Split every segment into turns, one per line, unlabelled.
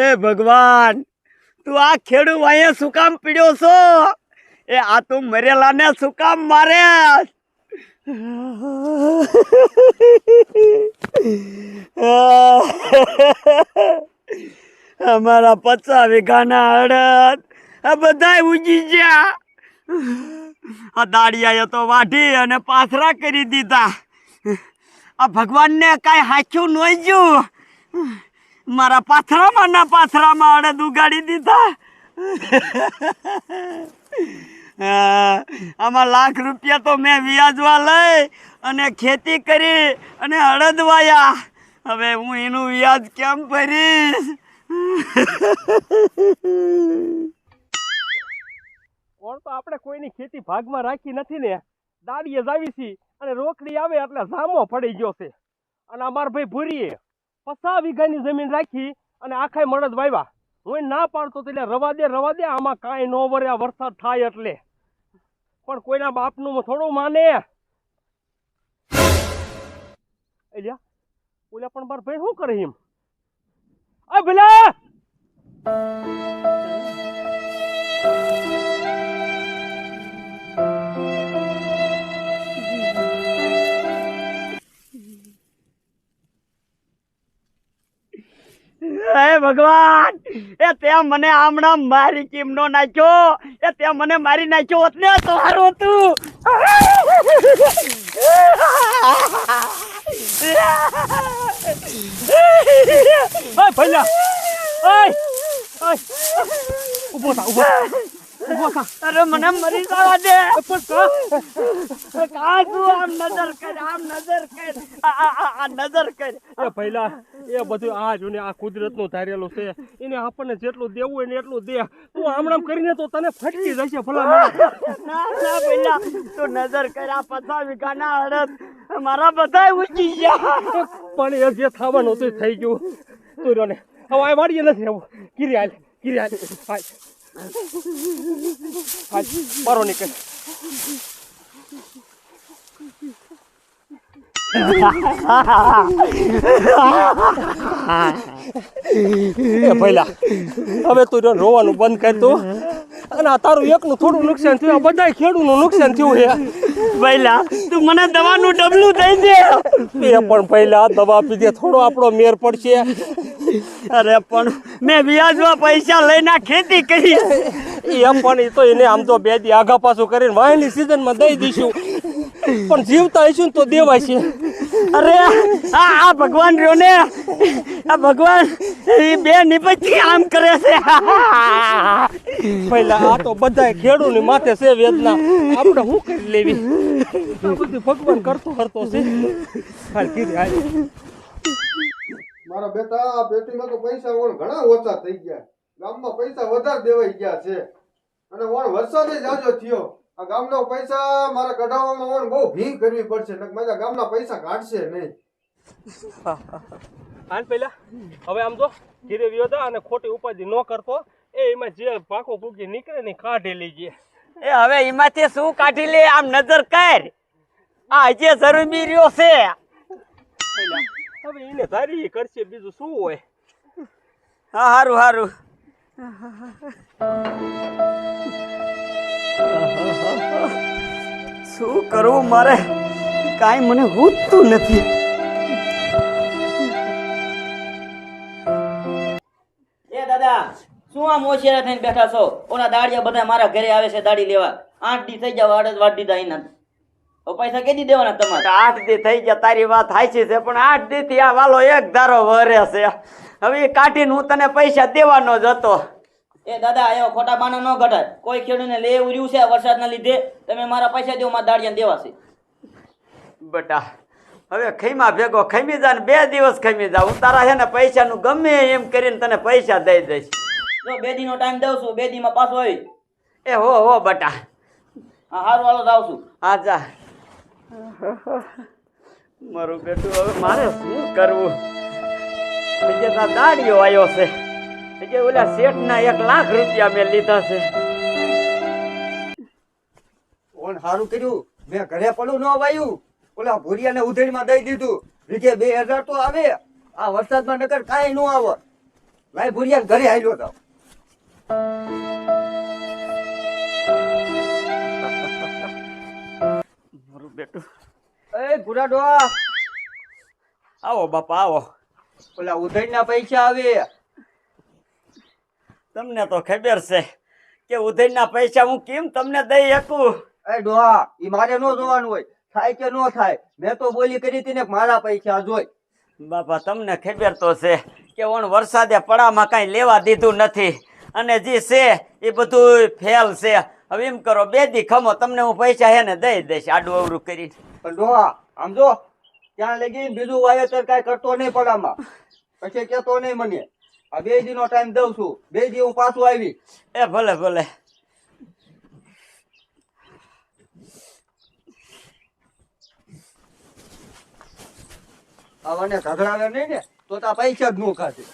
હે ભગવાન, તું આ ખેડૂ અહીંયા શું કામ પીડ્યો છો? એ આ તું મરેલાને શું કામ મારે? અમારા પચાસ વીઘાના અડદ, આ બધા ઉજી ગયા. આ દાડિયાએ તો વાઢી અને પાથરા કરી દીધા. આ ભગવાનને કાંઈ હાચ્યું નોઈજ્યું મારા પાથરામાં ના પાથરામાં અડદ ઉગાડી દીધા. આમાં લાખ રૂપિયા તો મેં વ્યાજવા લઈ અને ખેતી કરી અને અડદ વાયા હવે હું એનું વ્યાજ કેમ ભરીશ?
કોણ તો આપણે કોઈની ખેતી ભાગમાં રાખી નથી ને? દાડીએ જાવી છી અને રોકડી આવે એટલે ઝામો પડી ગયો છે. અને અમાર ભાઈ ભૂરીએ. પચાસ વીઘાની જમીન રાખી અને આખાય મળદ વાવ્યા હું ના પાડતો એટલે રવા દે રવા દે, આમાં કાંઈ ન વરે, આ વરસાદ થાય એટલે. પણ કોઈના બાપનું થોડું માને. એલ્યા, ઓલા પણ બાર ભાઈ શું કરે એમ? આ ભલા!
હે ભગવાન! એ તે મને આમણા મારી ચીમનો નાખ્યો. એ તે મને મારી નાખ્યો હોત ને તો હતું.
ઓય ભલા ઓય ઓય ઊભો થા.
અરે મને મરી તું નજર કર આમ નજર
છે એને આપણને જેટલું દેવું હોય ને એટલું દે તું આમ આમ કરીને તો તને ફટકી જશે ભલા
તું નજર કર મારા બધા ઉચી ગયા
પણ એ જે થવાનું એ થઈ ગયું. તું રોને હવે આ વાડીએ નથી આવું કીરી હાલ કીરી હાલ મારો નીકળ એ હવે તું રોવાનું બંધ કર તું. અને આ તારું એકનું થોડું નુકસાન થયું આ બધાય ખેડૂતનું નુકસાન થયું છે
પહેલા તું મને દવાનું ડબલું દઈ દે.
એ પણ પહેલા દવા પીધે થોડો આપણો મેર પડશે.
અરે પણ મેં વ્યાજમાં પૈસા લઈને ખેતી કરી.
એ પણ એ તો એને આમ તો બે દી આગા પાછું કરીને વાયની સિઝનમાં દઈ દઈશું. પણ જીવતા હઈશું ને તો દેવાય છે.
અરે આ આ ભગવાન રહ્યો ને. આ ભગવાન એ બે નિપજથી આમ કરે છે.
પહેલા આ તો બધાય ખેડૂની માથે છે વેદના. આપણે શું કરી લેવી? બધું ભગવાન કરતો કરતો છે. હાલ કીધી હાલ.
મારા બેટા આ પેટીમાં તો પૈસા ઓણ ઘણા ઓછા થઈ ગયા. ગામમાં પૈસા વધારે દેવાઈ ગયા છે. અને ઓણ વરસાદ જ આજો થયો. આ ગામના પૈસા મારા કઢાવવામાં વણ બહુ ભી કરવી પડશે. નક મારા ગામના પૈસા કાઢશે નહીં.
આન પહેલા હવે આમ તો ધીરે વ્યોદા અને ખોટી ઉપાધિ ન કરતો એ એમાં જે પાકો પૂકી નીકળે ને કાઢી લેજે
એ હવે એમાંથી શું કાઢી લે? આમ નજર કર. આ જે જરૂરી રહ્યો છે.
હવે એને ધારી કરશે બીજું શું હોય?
હા હારું હારું. શું કરવું મારે? કાંઈ મને હૂતું નથી.
એ દાદા શું આમ ઓછેરા થઈને બેઠા છો? ઓના દાડિયા બધા મારા ઘરે આવે છે દાડી લેવા. આઠ દી થઈ ગયા જ વાટ દીધા એના. પૈસા કેદી દેવાના તમારે?
આઠ દી થઈ ગયા તારી વાત હાચી છે પણ આઠ દી થી આ વાલો એક ધારો વરે છે. હવે કાઢીને હું તને પૈસા દેવાનો જ હતો.
એ દાદા અહીંયા ખોટા બાના ન ઘટાય. કોઈ ખેડૂને લે એવું રહ્યું છે વરસાદના લીધે તમે મારા પૈસા દો મારા દાડિયા દેવાશે
બટા હવે ખૈમા ભેગો ખમી જા ને બે દિવસ ખમી જા. હું તારા છે ને પૈસાનું ગમે એમ કરીને તને પૈસા દઈ દઈશ.
જો બે દીનો ટાઈમ દઉં છું બે દીમાં પાછો આવી.
એ હો હો બટા.
હા સારું હાલો જાઉં છું.
હા જા. મારું બેટું હવે મારે શું કરવું? તો દાડીઓ આવ્યો છે. હજી ઓલા શેઠના એક લાખ રૂપિયા મેં લીધા છે.
ઓન સારું કર્યું. મેં ઘરે પડું ન વાયું. ઓલા ભૂરિયાને ઉધેડીમાં દઈ દીધું. રીતે બે હજાર તો આવે. આ વરસાદમાં નકર કાંઈ ન આવે. લાય ભૂરિયા ઘરે આવ્યો તો.
મારું બેટું.
એ
આવો બાપા આવો.
ઓલા ઉધઈના પૈસા આવે.
તમને તો ખબર છે કે ઉધઈના પૈસા હું કેમ તમને દઈ શકું?
એ ડોહા ઈ મારે નો જોવાનું હોય. થાય કે નો થાય મેં તો બોલી કરી હતી ને મારા પૈસા જોઈ.
બાપા તમને ખબર તો છે કે ઓણ વરસાદે પડામાં કાંઈ લેવા દીધું નથી. અને જે છે એ બધું ફેલ છે. હવે એમ કરો બે દી ખમો તમને હું પૈસા હે ને દઈ દઈશ આડું અવરું કરીને.
પણ ડોહા આમ જો ત્યાં લગી બીજું વાવેતર કાંઈ કરતો નહીં પડામાં. પછી કહેતો નહીં મને. બે દી નો ટાઈમ દઉં છું. બે દી હું પાછું આવી.
એ ભલે ભલે.
આવને ઘગડાવે નહીં ને તો તા પૈસા જ નો ખાશે.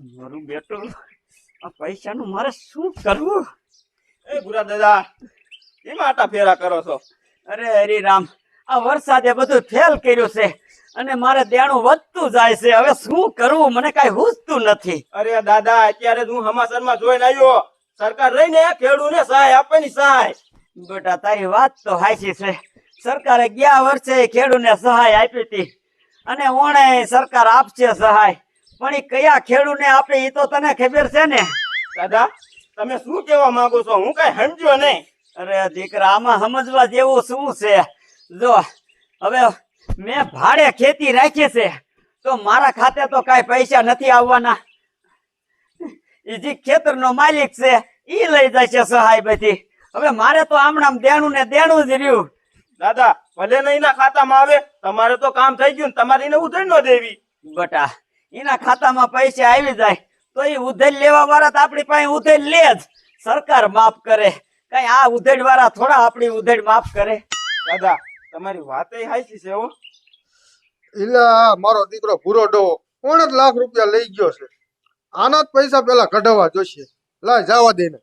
મારું બેટું આ પૈસાનું મારે શું કરવું?
એ ભૂરા દાદા કેમ આટા ફેરા કરો છો?
અરે હરિરામ આ વરસાદે બધું ફેલ કર્યું છે અને મારે દેણું વધતું જાય છે. હવે શું કરવું? મને કાંઈ હુસતું નથી.
અરે દાદા અત્યારે હું સમાચારમાં જોઈને આવ્યો. સરકાર રહીને ખેડૂને સહાય આપવાની સહાય.
બેટા તારી વાત તો હાચી છે. સરકારે ગયા વર્ષે ખેડૂને સહાય આપી હતી અને ઓણે સરકાર આપશે સહાય. પણ એ કયા ખેડૂને આપે એ તો તને ખબર છે ને.
દાદા તમે શું કહેવા માંગો છો? હું કઈ સમજ્યો નહીં.
અરે દીકરા આમાં સમજવા જેવું શું છે? જો હવે મેં ભાડે ખેતી રાખી છે તો મારા ખાતે તો કઈ પૈસા નથી આવવાના. એ જે ખેતરનો માલિક છે એ લઈ જાય છે સહાય બધી. હવે મારે તો આમણામ દેણું ને દેણું જ રહ્યું.
દાદા ભલે નહીં એના ખાતામાં આવે તમારે તો કામ થઈ ગયું ને તમારે એને ઉધેડ ન દેવી.
બટા એના ખાતામાં પૈસા આવી જાય તો એ ઉધેડ લેવા વાળા તો આપણી પાસે ઉધેડ લે જ. સરકાર માફ કરે. કઈ આ ઉધેડ વાળા થોડા આપણી ઉધેડ માફ કરે.
દાદા તમારી વાત હાચી છે હો.
ઇલા મારો દીકરો ભૂરો ડો કોણ જ લાખ રૂપિયા લઈ ગયો છે. આના જ પૈસા પેલા કઢાવવા જોશે. લાય જવા દે ને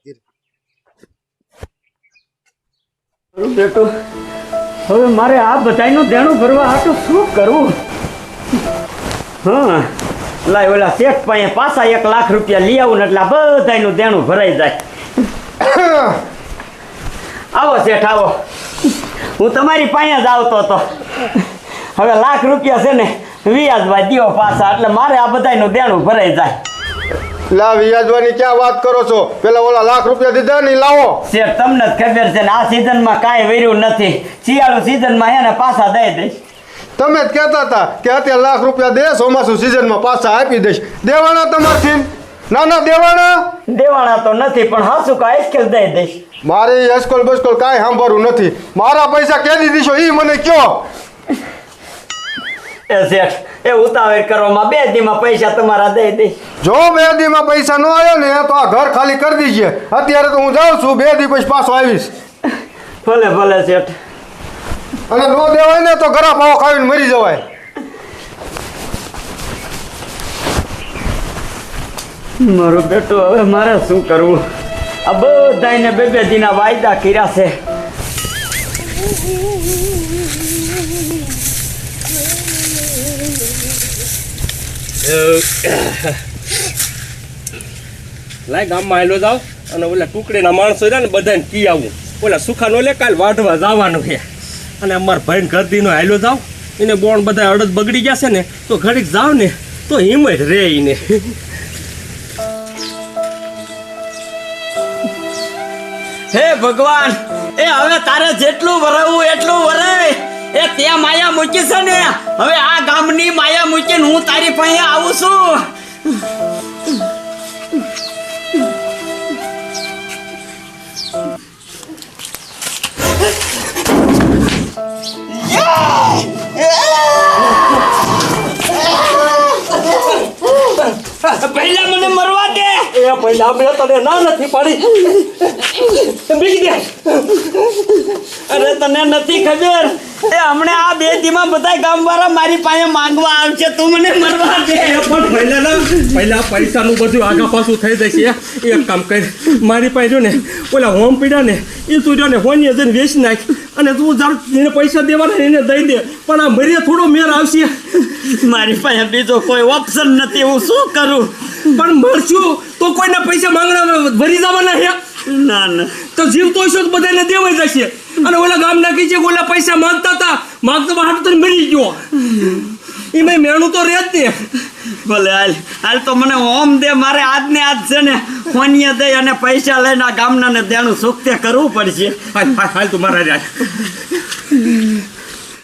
બેટો હવે મારે આ બધાયનું દેણું ભરવા આટલું શું કરવું? હા. લાય ઓલા શેઠ પાસે પાછા એક લાખ રૂપિયા લઈ આવું ને એટલે આ બધાયનું દેણું ભરાઈ જાય. આવો શેઠ આવો. હું તમારી પાસે જ આવતો હતો. હવે લાખ રૂપિયા છે ને વ્યાજભાઈ દિયો પાછા એટલે મારે આ બધાયનું દેણું ભરાઈ જાય.
લા વ્યાજવાની ક્યાં વાત કરો છો? પેલા ઓલા લાખ રૂપિયા દીધા ને લાવો.
શેઠ તમને જ ખબર છે ને આ સિઝનમાં કાંઈ વર્યું નથી. શિયાળુ સિઝનમાં હે ને પાછા દઈ દઈશ.
તમે જ કહેતા હતા કે અત્યારે લાખ રૂપિયા દે ચોમાસું સિઝનમાં પાછા આપી દઈશ. દેવાના તમારથી? ના ના દેવાના
દેવાના તો નથી પણ હાસુ કા આઈસ્કેલ દઈ દઈશ.
મારે ઈ અસ્કોલ બસ્કોલ કાંઈ સાંભળવું નથી. મારા પૈસા કેદી દીશો? એ મને કયો?
એ શેઠ એ ઉતાવળ કરવામાં બે દીમાં પૈસા તમારા દઈ દઈશ.
જો બે દીમાં પૈસા ન આવ્યો ને તો આ ઘર ખાલી કરી દીજે. અત્યારે તો હું જાઉં છું બે દી પછી પાછો આવીશ.
ભલે ભલે શેઠ.
અને નો દેવાય ને તો ઘરા પાવો ખાવીને મરી જવાય.
મારો બેટો હવે મારે શું કરવું? આ બધાને બે બે દીના વાયદા કર્યા છે.
લાય ગામમાં આવેલો જાવ અને ઓલા ટુકડીના માણસો રહ્યા ને બધાને કી આવું. ઓલા સુખા નો લે કાલ વાઢવા જવાનું છે. અને અમાર ભાઈ ગરદીનો હાલ્યો જાવ એને બોણ બધા અડદ બગડી ગયા છે ને, તો ઘડીક જાવ ને, તો હિંમત રે એને
હે ભગવાન, એ હવે તારે જેટલું વરાવું એટલું વરાય એ તે માયા મૂકી છે ને, હવે આ ગામની માયા મૂકીને હું તારી પાસે આવું છું.
એ એટલે અમે તને ના નથી પાડી. બીજી દે.
અરે તને નથી ખબર? એ હમણે આ બે દીમાં બધા ગામવાળા મારી પાસે માંગવા આવશે. તું મને મરવા દે.
પણ પહેલા ના પહેલા પૈસાનું બધું આગા પાછું થઈ જશે એક કામ કરી મારી પાસે જો ને ઓલા હોમ પીડા ને એ તું જો ને હોની જઈને વેચી નાખ અને તું જાણ એને પૈસા દેવાના એને દઈ દે. પણ આ મરીએ થોડો મેર આવશે.
મારી પાસે બીજો કોઈ ઓપ્શન નથી. હું શું કરું?
પણ મરશું તો કોઈના પૈસા માંગણા ભરી જવાના હે?
ના ના.
તો જીવ તો હશો તો બધાને દેવાઈ જશે. અને ઓલા ગામ નાખી છે ઓલા પૈસા માંગતા હતા. માંગતો હાટ તો મરી ગયો. એમાં મેણું તો રહે જ ને
ભલે હાલ. હાલ તો મને ઓમ દે મારે આજ ને આજ છે ને ફોનીએ દઈ અને પૈસા લઈને આ ગામના ને દેણું સુખતે કરવું પડશે.
હાલ હાલ તું મારા રાજ.